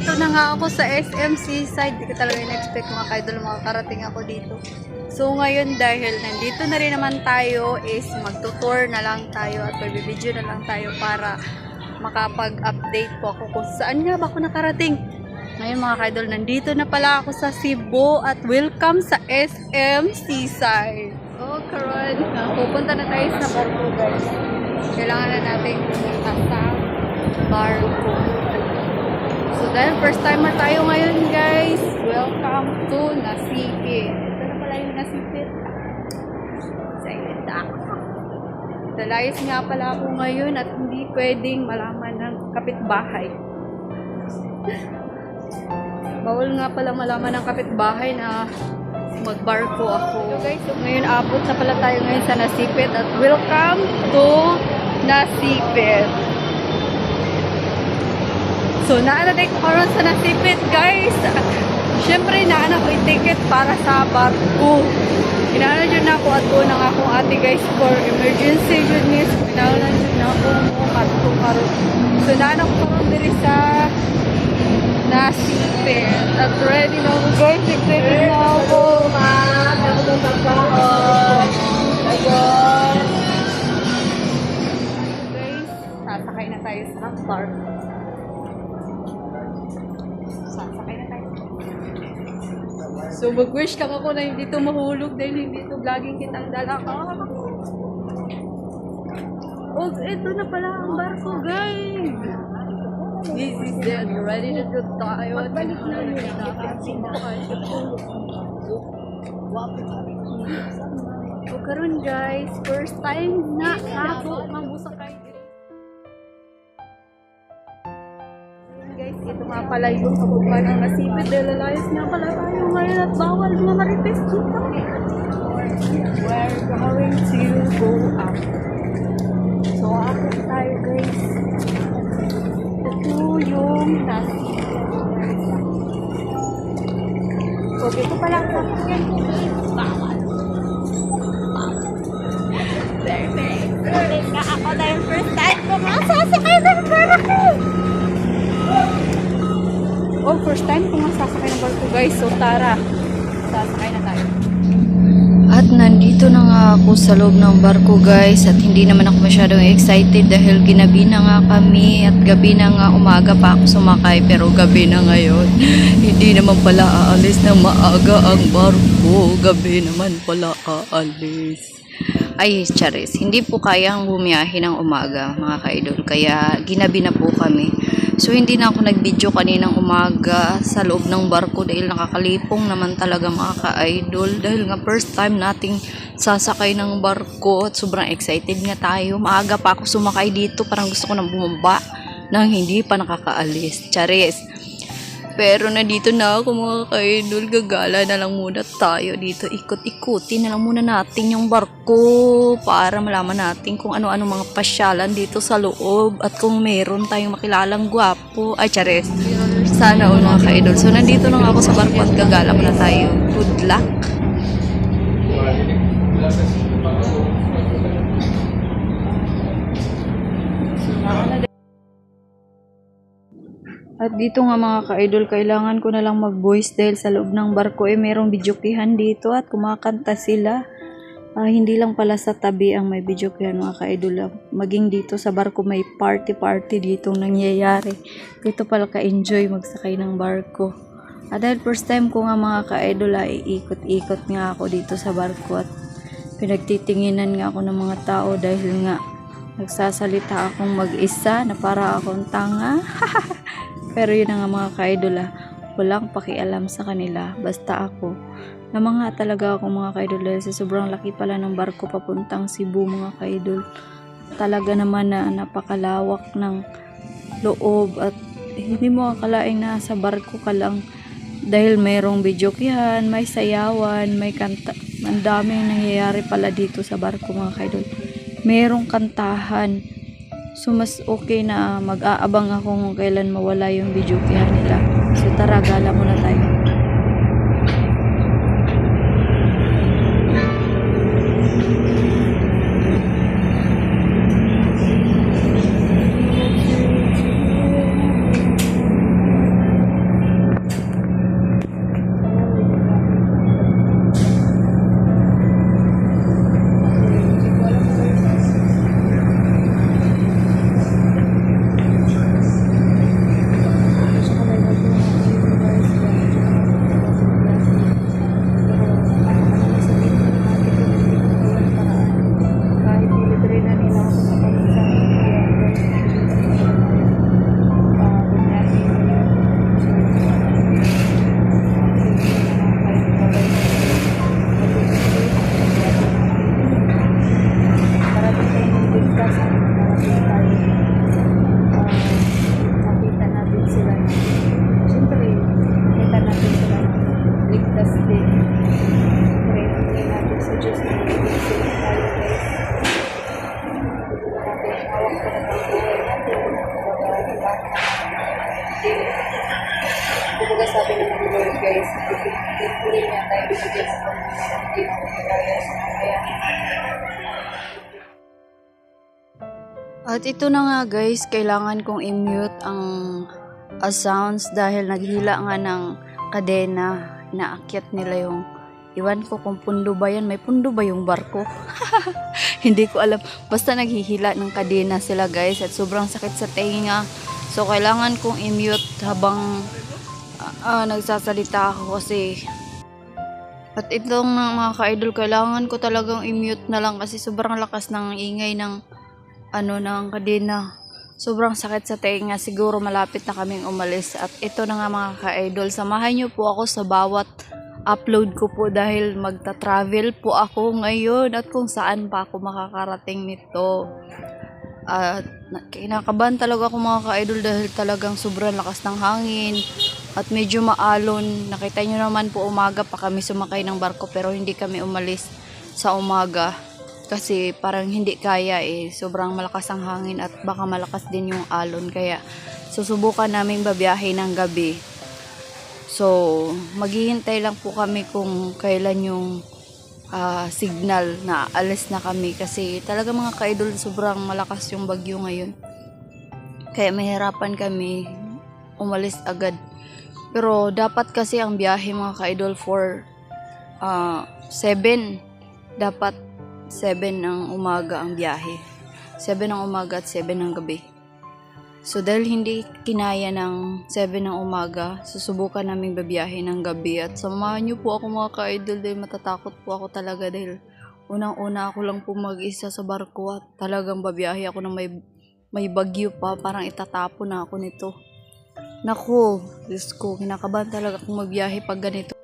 nandito na nga ako sa SMC side. Di ko talaga in-expect mga ka-idol, makakarating ako dito. So, ngayon dahil nandito na rin naman tayo is magtutour na lang tayo at magbibideo na lang tayo para makapag-update po ako kung saan nga ba ako nakarating. Ngayon mga ka-idol, nandito na pala ako sa Cebu at welcome sa SM Seaside. Oh, karon, pupunta na tayo sa guys. Kailangan na natin pumunta sa Barco. So dahil first timer tayo ngayon guys, welcome to Nasipit. Ito na pala yung Nasipit. Excited ako. Dalayas nga pala ako ngayon at hindi pwedeng malaman ng kapitbahay. Bawal nga pala malaman ng kapitbahay na magbarko ako. So guys, so ngayon abot na pala tayo ngayon sa Nasipit at welcome to Nasipit. So naana tayo karon sa Nasipit guys. Siyempre naana ko ticket para sa barko. Inaano dyan na ako at ko ng akong ate guys for emergency yun miss. Inaano dyan na ako kato karon. So naana ko karon diri sa Nasipit. At ready na ako guys. Excited na ako. Guys, sasakay na tayo sa bar. So, mag-wish ka ako na hindi to mahulog dahil hindi to vlogging kitang dala ka. Oh, ito na pala ang barko, guys. This is it. Ready to go tayo. Balik na O karon guys, first time na ako mamusakay. Ito nga pala yung kabugma ng nasipit dahil lalayas nga pala tayo ngayon at bawal mga marites dito. We're going to go up. So, akit tayo guys. Ito yung nasipit. So, dito pala ang sasakyan ko. Bawal. Excited ka ako dahil first time ko masasakay ng barko. Oh, first time ko masasakay ng barko guys. So, tara. Sasakay na tayo. At nandito na nga ako sa loob ng barko guys at hindi naman ako masyadong excited dahil ginabi na nga kami at gabi na nga umaga pa ako sumakay pero gabi na ngayon. hindi naman pala aalis na maaga ang barko. Gabi naman pala aalis. Ay, charis, hindi po kayang bumiyahe ng umaga mga kaidol kaya ginabi na po kami. So hindi na ako nag-video kaninang umaga sa loob ng barko dahil nakakalipong naman talaga mga ka-idol dahil nga first time nating sasakay ng barko at sobrang excited nga tayo. Maaga pa ako sumakay dito parang gusto ko nang bumaba nang hindi pa nakakaalis. Charis. Pero nandito na ako mga ka-idol. Gagala na lang muna tayo dito. Ikot-ikutin na lang muna natin yung barko para malaman natin kung ano-ano mga pasyalan dito sa loob at kung meron tayong makilalang gwapo. Ay, chares. Sana all mga ka-idol. So, nandito lang ako sa barko at gagala muna tayo. Good luck! At dito nga mga ka-idol, kailangan ko na lang mag-voice dahil sa loob ng barko eh merong videokihan dito at kumakanta sila. Ah, hindi lang pala sa tabi ang may videokihan mga ka-idol. ah. Maging dito sa barko may party-party ditong nangyayari. Dito pala ka-enjoy magsakay ng barko. At dahil first time ko nga mga ka-idol ay ikot-ikot nga ako dito sa barko at pinagtitinginan nga ako ng mga tao dahil nga nagsasalita akong mag-isa na para akong tanga. Pero yun na mga ka-idol ah, wala akong pakialam sa kanila, basta ako. Na mga talaga ako mga ka-idol dahil sa sobrang laki pala ng barko papuntang Cebu mga ka-idol. Talaga naman na napakalawak ng loob at hindi mo akalaing nasa barko ka lang dahil mayroong videokihan, may sayawan, may kanta. Ang daming nangyayari pala dito sa barko mga ka-idol. Merong kantahan, So, mas okay na mag-aabang ako kung kailan mawala yung video kaya nila. So, tara, gala muna tayo. Thursday. Pray natin natin sa Diyos na safe tayo guys. Natin hawak ka na ng Lord guys, pipili niya tayo sa hindi kaya sa kaya. At ito na nga guys, kailangan kong i-mute ang uh, sounds dahil naghila nga ng kadena na akyat nila yung Iwan ko kung pundo ba yan. May pundo ba yung barko? Hindi ko alam. Basta naghihila ng kadena sila guys at sobrang sakit sa tenga. So kailangan kong i-mute habang ah, ah, nagsasalita ako kasi at itong mga ka-idol, kailangan ko talagang i-mute na lang kasi sobrang lakas ng ingay ng ano ng kadena. Sobrang sakit sa tenga. Siguro malapit na kaming umalis. At ito na nga mga ka-idol. Samahan niyo po ako sa bawat upload ko po dahil magta-travel po ako ngayon at kung saan pa ako makakarating nito. At na- kinakabahan talaga ako mga ka-idol dahil talagang sobrang lakas ng hangin at medyo maalon. Nakita nyo naman po umaga pa kami sumakay ng barko pero hindi kami umalis sa umaga kasi parang hindi kaya eh. Sobrang malakas ang hangin at baka malakas din yung alon kaya susubukan namin babiyahe ng gabi. So, maghihintay lang po kami kung kailan yung ah, signal na alis na kami kasi talaga mga ka-idol sobrang malakas yung bagyo ngayon. Kaya mahirapan kami umalis agad. Pero dapat kasi ang biyahe mga ka-idol for 7. Dapat 7 ng umaga ang biyahe. 7 ng umaga at 7 ng gabi. So dahil hindi kinaya ng 7 ng umaga, susubukan namin babiyahe ng gabi at samahan niyo po ako mga ka-idol dahil matatakot po ako talaga dahil unang-una ako lang po mag-isa sa barko at talagang babiyahe ako na may may bagyo pa, parang itatapo na ako nito. Naku, Diyos ko, kinakabahan talaga akong magbiyahe pag ganito.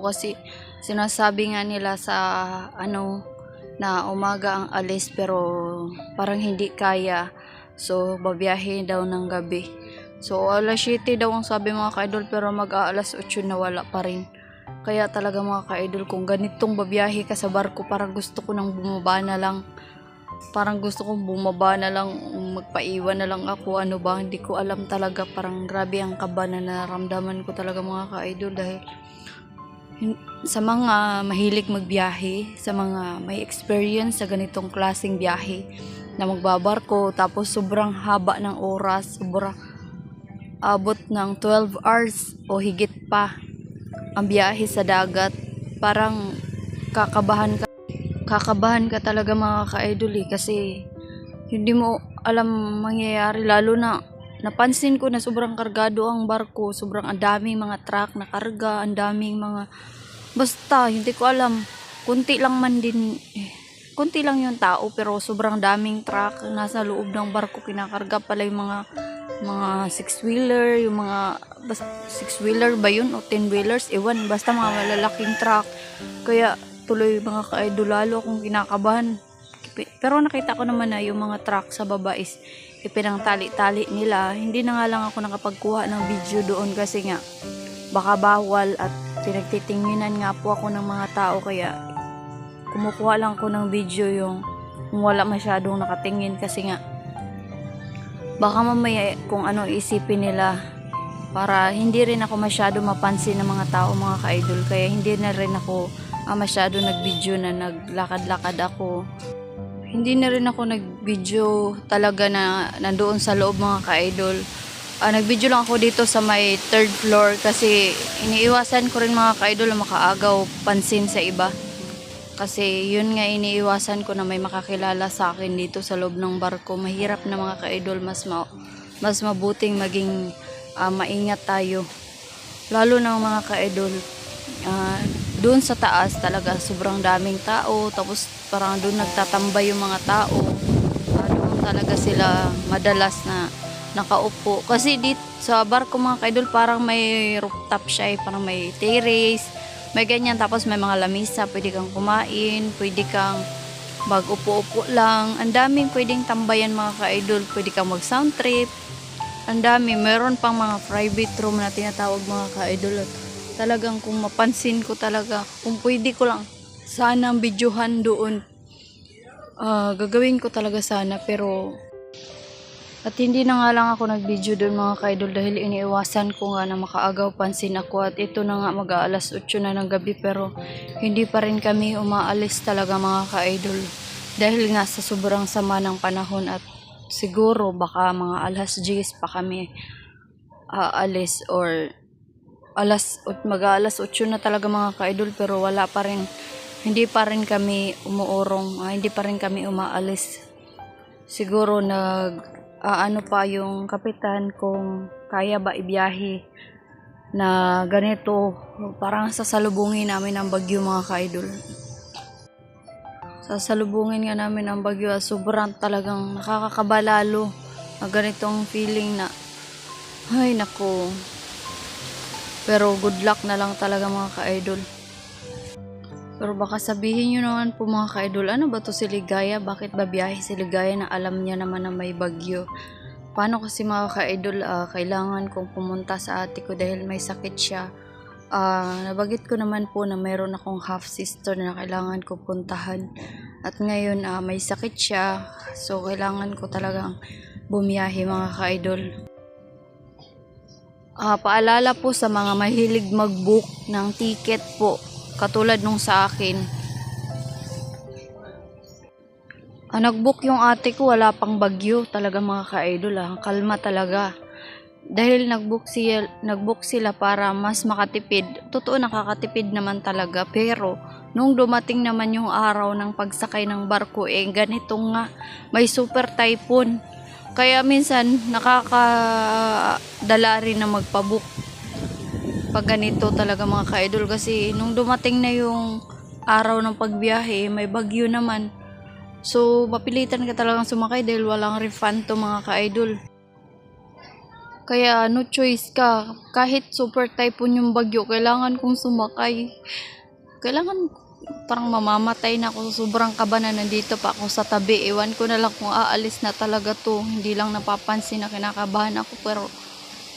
Kasi sinasabi nga nila sa ano na umaga ang alis pero parang hindi kaya. So, babiyahe daw ng gabi. So, alas 7 daw ang sabi mga ka-idol pero mag-aalas 8 na wala pa rin. Kaya talaga mga ka-idol, kung ganitong babiyahe ka sa barko, parang gusto ko nang bumaba na lang. Parang gusto kong bumaba na lang, magpaiwan na lang ako. Ano ba, hindi ko alam talaga. Parang grabe ang kaba na naramdaman ko talaga mga ka-idol dahil sa mga mahilig magbiyahe, sa mga may experience sa ganitong klaseng biyahe na magbabarko tapos sobrang haba ng oras, sobrang abot ng 12 hours o higit pa ang biyahe sa dagat. Parang kakabahan ka kakabahan ka talaga mga ka-idol eh, kasi hindi mo alam mangyayari lalo na napansin ko na sobrang kargado ang barko, sobrang ang daming mga truck na karga, ang daming mga basta hindi ko alam. Kunti lang man din eh, kunti lang yung tao pero sobrang daming truck nasa loob ng barko kinakarga pala yung mga mga six wheeler yung mga bas, six wheeler ba yun o ten wheelers ewan basta mga malalaking truck. Kaya tuloy mga ka-idol lalo akong kinakabahan. Pero nakita ko naman na yung mga truck sa baba is ipinangtali-tali nila. Hindi na nga lang ako nakapagkuha ng video doon kasi nga baka bawal at pinagtitinginan nga po ako ng mga tao. Kaya kumukuha lang ko ng video yung kung wala masyadong nakatingin kasi nga baka mamaya kung ano isipin nila para hindi rin ako masyado mapansin ng mga tao mga ka-idol. Kaya hindi na rin ako ah, masyado nag-video na naglakad-lakad ako hindi na rin ako nag-video talaga na nandoon sa loob mga ka-idol. Ah, nag-video lang ako dito sa may third floor kasi iniiwasan ko rin mga ka-idol na makaagaw pansin sa iba. Kasi yun nga iniiwasan ko na may makakilala sa akin dito sa loob ng barko. Mahirap na mga ka-idol, mas, ma- mas mabuting maging ah, maingat tayo. Lalo na mga ka-idol, ah, doon sa taas talaga sobrang daming tao. Tapos parang doon nagtatambay yung mga tao. Ah, doon talaga sila madalas na nakaupo. Kasi dito sa barko mga kaidol parang may rooftop siya eh, parang may terrace may ganyan. Tapos may mga lamisa pwede kang kumain pwede kang mag-upo-upo lang. Ang daming pwedeng tambayan mga ka-idol. Pwede kang mag sound trip. Ang dami. Meron pang mga private room na tinatawag mga ka-idol. At talagang kung mapansin ko talaga, kung pwede ko lang, sana ang videohan doon. Ah, gagawin ko talaga sana pero at hindi na nga lang ako nag-video doon mga ka-idol dahil iniiwasan ko nga na makaagaw pansin ako at ito na nga mag-aalas 8 na ng gabi pero hindi pa rin kami umaalis talaga mga ka-idol dahil nga sa sobrang sama ng panahon at siguro baka mga alas 10 pa kami aalis or alas mag-aalas 8 na talaga mga ka-idol pero wala pa rin. Hindi pa rin kami umuurong ah, hindi pa rin kami umaalis. Siguro nag aano pa yung kapitan kung kaya ba ibiyahe na ganito parang sasalubungin namin ang bagyo mga ka-idol. Sasalubungin nga namin ang bagyo at sobrang talagang nakakakabalalo na ganitong feeling na ay nako pero good luck na lang talaga mga ka-idol pero baka sabihin nyo naman po mga ka-idol, ano ba to si Ligaya? Bakit ba biyahe si Ligaya na alam niya naman na may bagyo? Paano kasi mga ka-idol, ah, kailangan kong pumunta sa ate ko dahil may sakit siya. Ah, nabagit ko naman po na mayroon akong half sister na kailangan ko puntahan. At ngayon ah, may sakit siya, so kailangan ko talagang bumiyahe mga ka-idol. Ah, paalala po sa mga mahilig mag-book ng ticket po katulad nung sa akin. Ah, nag-book yung ate ko, wala pang bagyo. Talaga mga ka-idol ah. Kalma talaga. Dahil nag-book, siya, nag-book sila para mas makatipid. Totoo nakakatipid naman talaga. Pero, nung dumating naman yung araw ng pagsakay ng barko, eh ganito nga, may super typhoon. Kaya minsan, nakakadala rin na magpabook pag ganito talaga mga ka-idol. Kasi nung dumating na yung araw ng pagbiyahe may bagyo naman. So mapilitan ka talagang sumakay dahil walang refund to mga ka-idol. Kaya no choice ka. Kahit super typhoon yung bagyo kailangan kong sumakay. Kailangan parang mamamatay na ako sobrang kaba na nandito pa ako sa tabi ewan ko na lang kung aalis na talaga to hindi lang napapansin na kinakabahan ako pero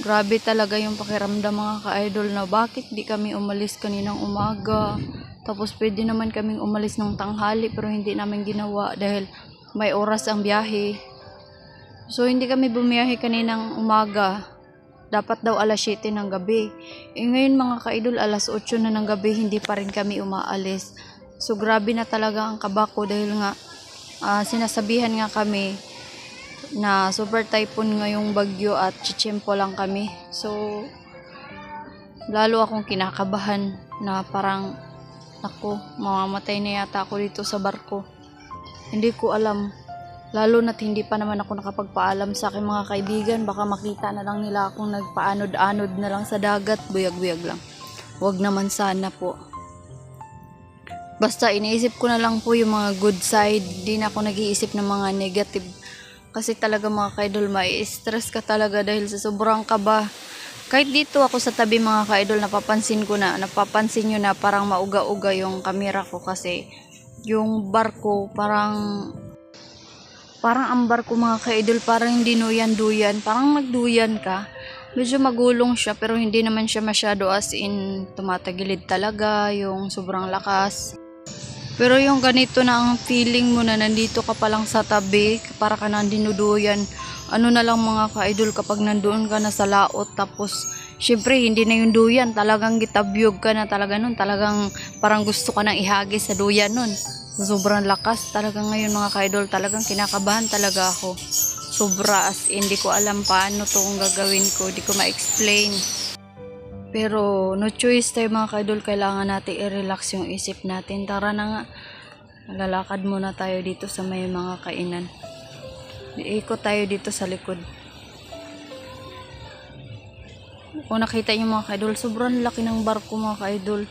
Grabe talaga yung pakiramdam mga ka-idol na bakit di kami umalis kaninang umaga. Tapos pwede naman kaming umalis ng tanghali pero hindi namin ginawa dahil may oras ang biyahe. So hindi kami bumiyahe kaninang umaga. Dapat daw alas 7 ng gabi. Eh ngayon mga ka-idol alas 8 na ng gabi hindi pa rin kami umaalis. So grabe na talaga ang kabako dahil nga ah, sinasabihan nga kami na super typhoon ngayong bagyo at chichimpo lang kami. So, lalo akong kinakabahan na parang, ako, mamamatay na yata ako dito sa barko. Hindi ko alam. Lalo na't hindi pa naman ako nakapagpaalam sa aking mga kaibigan. Baka makita na lang nila akong nagpaanod-anod na lang sa dagat. Buyag-buyag lang. Huwag naman sana po. Basta iniisip ko na lang po yung mga good side. Di na ako nag-iisip ng mga negative kasi talaga mga kaidol, may stress ka talaga dahil sa sobrang kaba. Kahit dito ako sa tabi mga kaidol, napapansin ko na, napapansin nyo na parang mauga-uga yung kamera ko kasi yung barko parang parang ang barko mga kaidol parang hindi nuyan-duyan, parang nagduyan ka. Medyo magulong siya pero hindi naman siya masyado as in tumatagilid talaga, yung sobrang lakas. Pero yung ganito na ang feeling mo na nandito ka pa lang sa tabi, para ka nang dinuduyan. Ano na lang mga ka-idol kapag nandoon ka na sa laot tapos syempre hindi na yung duyan, talagang gitabyog ka na talaga nun, talagang parang gusto ka nang ihagis sa duyan nun. Sobrang lakas talaga ngayon mga ka-idol, talagang kinakabahan talaga ako. Sobra as in, hindi ko alam paano to gagawin ko, hindi ko ma-explain. Pero no choice tayo mga kaidol, kailangan natin i-relax yung isip natin. Tara na nga, lalakad muna tayo dito sa may mga kainan. Iikot tayo dito sa likod. Kung nakita niyo mga kaidol, sobrang laki ng barko mga kaidol.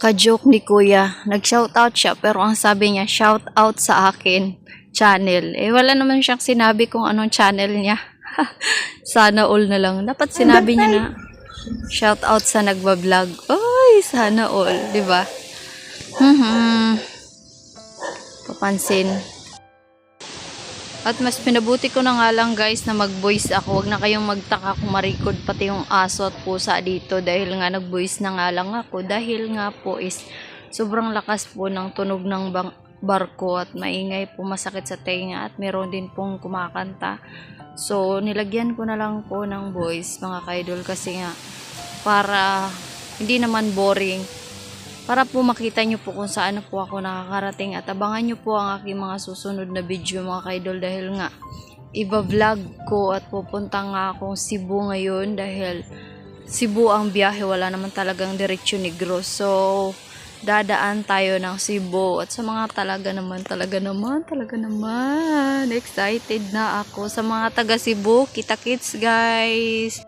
Ka-joke ni kuya, nag-shoutout siya pero ang sabi niya, shout out sa akin channel. Eh wala naman siyang sinabi kung anong channel niya. Sana all na lang. Dapat sinabi niya na Shout out sa nagba-vlog. Oy, sana all, 'di ba? Mhm. Papansin. At mas pinabuti ko na nga lang guys na mag-voice ako. Huwag na kayong magtaka kung marikod pati yung aso at pusa dito dahil nga nag-voice na nga lang ako. Dahil nga po is sobrang lakas po ng tunog ng bang- barko at maingay po masakit sa tenga at meron din pong kumakanta. So nilagyan ko na lang po ng voice mga kaidol kasi nga para hindi naman boring. Para po makita nyo po kung saan po ako nakakarating at abangan nyo po ang aking mga susunod na video mga kaidol dahil nga iba-vlog ko at pupunta nga akong Cebu ngayon dahil Cebu ang biyahe wala naman talagang diretsyo Negros. So dadaan tayo ng Cebu at sa mga talaga naman talaga naman talaga naman excited na ako sa mga taga Cebu kita kits guys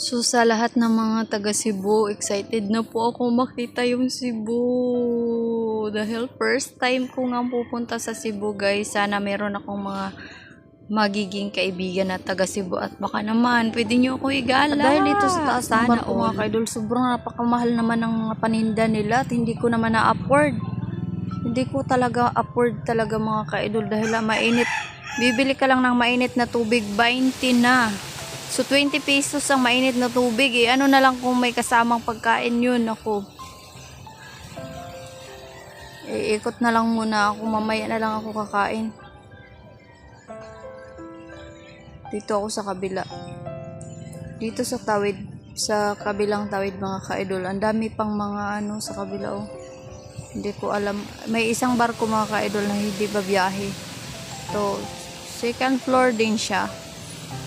So sa lahat ng mga taga Cebu, excited na po ako makita yung Cebu. Dahil first time ko nga pupunta sa Cebu guys. Sana meron akong mga magiging kaibigan na taga Cebu at baka naman pwede nyo ako igala. Dahil dito sa taas Sana naman po mga kaidol, sobrang napakamahal naman ng mga paninda nila at hindi ko naman na-afford. Hindi ko talaga afford talaga mga kaidol dahil ah, mainit. Bibili ka lang ng mainit na tubig, 20 na. So 20 pesos ang mainit na tubig eh. Ano na lang kung may kasamang pagkain yun ako. Iikot na lang muna ako. Mamaya na lang ako kakain. Dito ako sa kabila. Dito sa tawid. Sa kabilang tawid mga kaidol. Ang dami pang mga ano sa kabila oh. Hindi ko alam. May isang barko mga kaidol na hindi ba biyahe. To second floor din siya.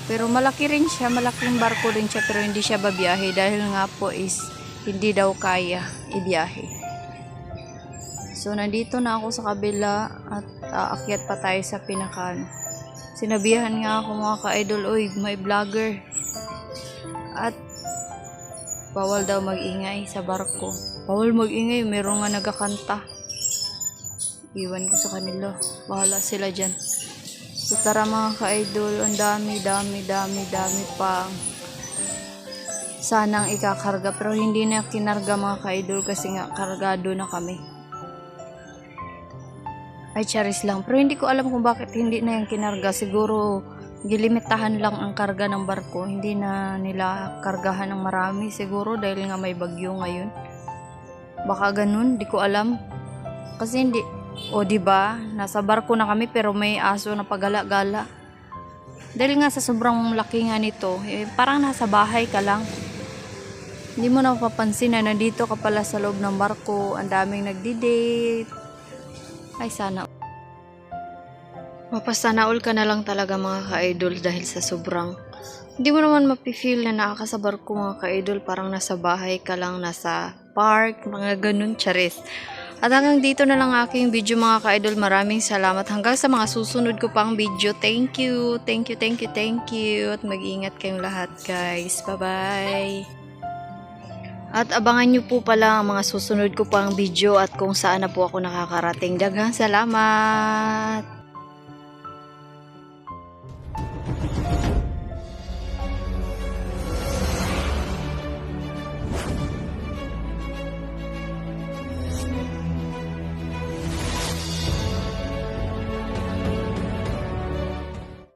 Pero malaki rin siya, malaking barko rin siya pero hindi siya babiyahe dahil nga po is hindi daw kaya ibiyahe. So nandito na ako sa kabila at aakyat pa tayo sa pinakan. Sinabihan nga ako mga ka-idol, oy, may vlogger. At bawal daw magingay sa barko. Bawal magingay, meron nga nagakanta. Iwan ko sa kanila. Bahala sila dyan. So tara mga ka-idol, ang dami, dami, dami, dami pang sanang ikakarga. Pero hindi na kinarga mga ka-idol kasi nga kargado na kami. Ay, charis lang. Pero hindi ko alam kung bakit hindi na yung kinarga. Siguro, gilimitahan lang ang karga ng barko. Hindi na nila kargahan ng marami. Siguro dahil nga may bagyo ngayon. Baka ganun, di ko alam. Kasi hindi, o di ba nasa barko na kami pero may aso na pagala-gala. Dahil nga sa sobrang laki nga nito, eh, parang nasa bahay ka lang. Hindi mo na mapapansin na nandito ka pala sa loob ng barko, ang daming nagdi-date. Ay sana. Mapasanaol ka na lang talaga mga ka-idol dahil sa sobrang hindi mo naman mapifeel na nakakasabar ko mga ka-idol parang nasa bahay ka lang, nasa park, mga ganun, charis. At hanggang dito na lang aking video mga ka-idol. Maraming salamat. Hanggang sa mga susunod ko pang video. Thank you. Thank you, thank you, thank you. At mag-ingat kayong lahat guys. Bye-bye. At abangan nyo po pala ang mga susunod ko pang video at kung saan na po ako nakakarating. Daghang salamat!